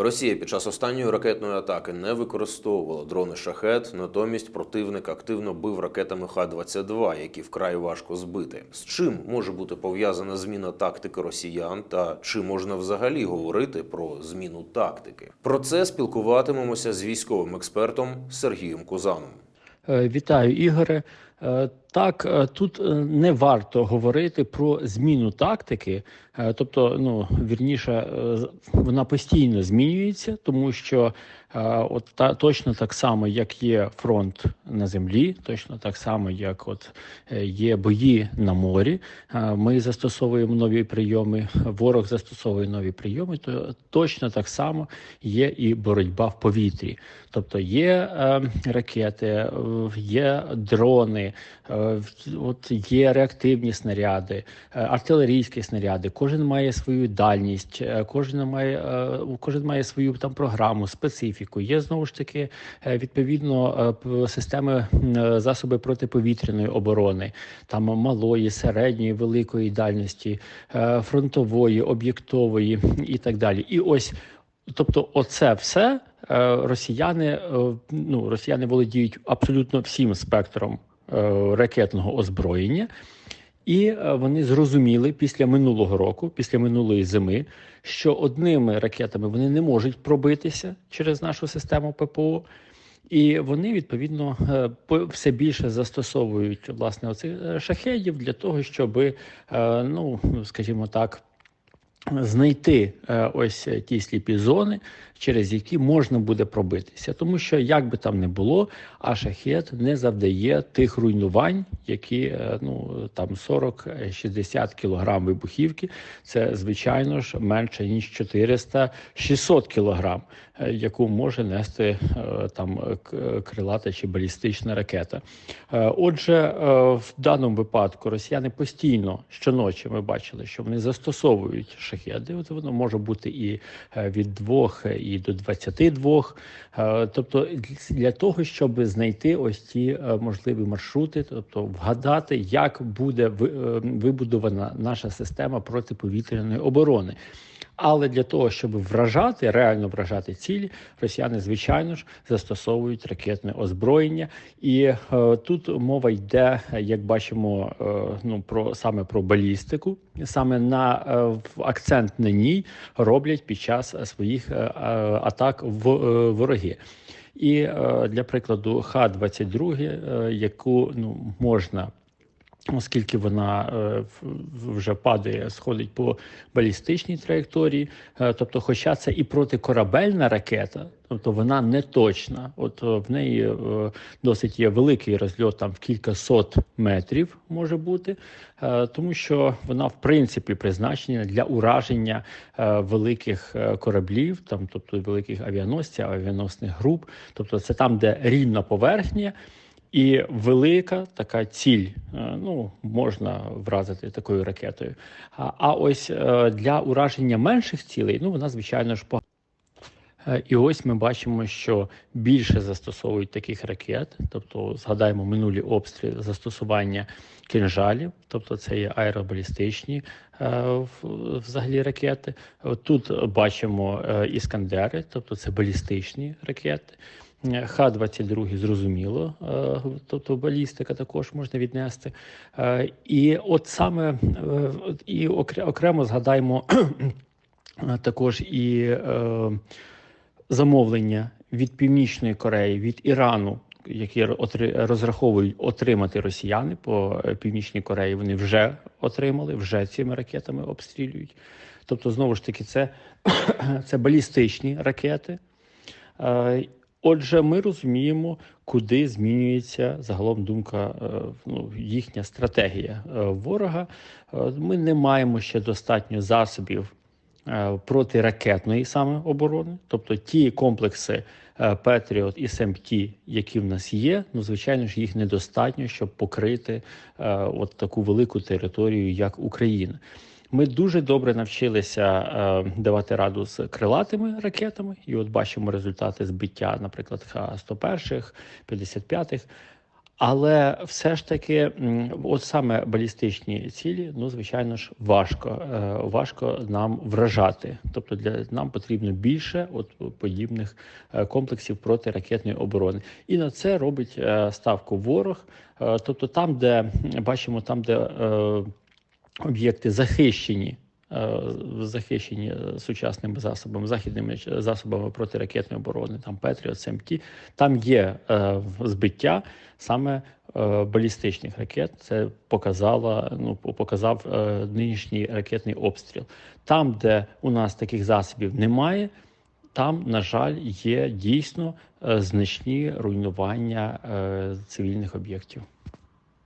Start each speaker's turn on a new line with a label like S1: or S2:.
S1: Росія під час останньої ракетної атаки не використовувала дрони шахет, натомість противник активно бив ракетами Х-22, які вкрай важко збити. З чим може бути пов'язана зміна тактики росіян, та чи можна взагалі говорити про зміну тактики? Про це спілкуватимемося з військовим експертом Сергієм Кузаном.
S2: Е, Вітаю, Ігоре. Е, Так, е, тут е, не варто говорити про зміну тактики, тобто, ну вірніше, вона постійно змінюється, тому що от та точно так само, як є фронт на землі, точно так само, як от є бої на морі. Ми застосовуємо нові прийоми, ворог застосовує нові прийоми. То точно так само є і боротьба в повітрі. Тобто є ракети, є дрони, е, от є реактивні снаряди, е, артилерійські снаряди. Кожен має свою дальність, е, кожен має кожен має свою там програму, специфіку. Є знову ж таки відповідно системи засоби протиповітряної оборони, там малої, середньої, великої дальності, фронтової, об'єктової і так далі. І ось Тобто, оце все росіяни, ну росіяни володіють абсолютно всім спектром ракетного озброєння, і е, вони зрозуміли після минулого року, після минулої зими, що одними ракетами вони не можуть пробитися через нашу систему ППО. І вони відповідно е, все більше застосовують власне оцих е, шахедів для того, щоб, е, ну скажімо так, знайти е, ось ті сліпі зони, через які можна буде пробитися. Тому що, як би там не було, а шахет не завдає тих руйнувань, які е, ну там 40-60 кілограм вибухівки. Це звичайно ж менше ніж 400-600 кілограм, е, яку може нести е, там е, крилата чи балістична ракета. Е, Отже, е, в даному випадку росіяни постійно щоночі ми бачили, що вони застосовують шахеди. От воно може бути і е, від 2 і до 22. Е, Тобто для того, щоб знайти ось е, можливі маршрути, тобто вгадати, як буде е, вибудована наша система протиповітряної оборони. Але для того, щоб вражати, реально вражати цілі, росіяни, звичайно ж, застосовують ракетне озброєння. І е, тут мова йде, як бачимо, е, ну про саме про балістику, саме на е, акцент на ній роблять під час своїх е, е, атак в е, вороги. І е, для прикладу, Х-22, е, яку ну можна Оскільки вона е, вже падає, сходить по балістичній траєкторії, Е, тобто, хоча це і протикорабельна ракета, тобто вона не точна. От е, в неї досить є великий розльот, там в кілька сот метрів може бути, тому що вона в принципі призначена для ураження великих кораблів, там тобто великих авіаносців, авіаносних груп, тобто це там, де рівна поверхня. І велика така ціль, е, ну можна вразити такою ракетою. А, ось е, для ураження менших цілей, ну вона звичайно ж погана. Е, І ось ми бачимо, що більше застосовують таких ракет, тобто згадаємо минулі обстріли застосування кинжалів, тобто це є аеробалістичні взагалі ракети. Тут бачимо іскандери, тобто це балістичні ракети. Е, Х-22 зрозуміло, е, тобто балістика також можна віднести. Е, І от саме і окремо згадаємо також і замовлення від Північної Кореї, від Ірану, які розраховують отримати росіяни по Північній Кореї. Вони вже отримали, вже цими ракетами обстрілюють. Тобто, знову ж таки, це, це балістичні ракети. Отже, ми розуміємо, куди змінюється загалом думка, е, ну, їхня стратегія е, ворога. Е, Ми не маємо ще достатньо засобів протиракетної саме оборони, тобто ті комплекси Петріот і СМТ, які в нас є, ну звичайно ж їх недостатньо, щоб покрити от таку велику територію, як Україна. Ми дуже добре навчилися е, давати раду з крилатими ракетами, і от бачимо результати збиття, наприклад, Х-101, 55-х. Але все ж таки, от саме балістичні цілі, ну звичайно ж, важко, е, важко нам вражати. Тобто, для нам потрібно більше от подібних е, комплексів протиракетної оборони. І на це робить ставку ворог. Тобто, там, де бачимо, там, де об'єкти захищені. е, Захищені сучасними засобами, західними засобами протиракетної оборони, там Петріот, СМТ, там є е, збиття саме е, балістичних ракет. Це показала, ну, показав е, нинішній ракетний обстріл. Там, де у нас таких засобів немає, там, на жаль, є дійсно е, значні руйнування е, цивільних об'єктів.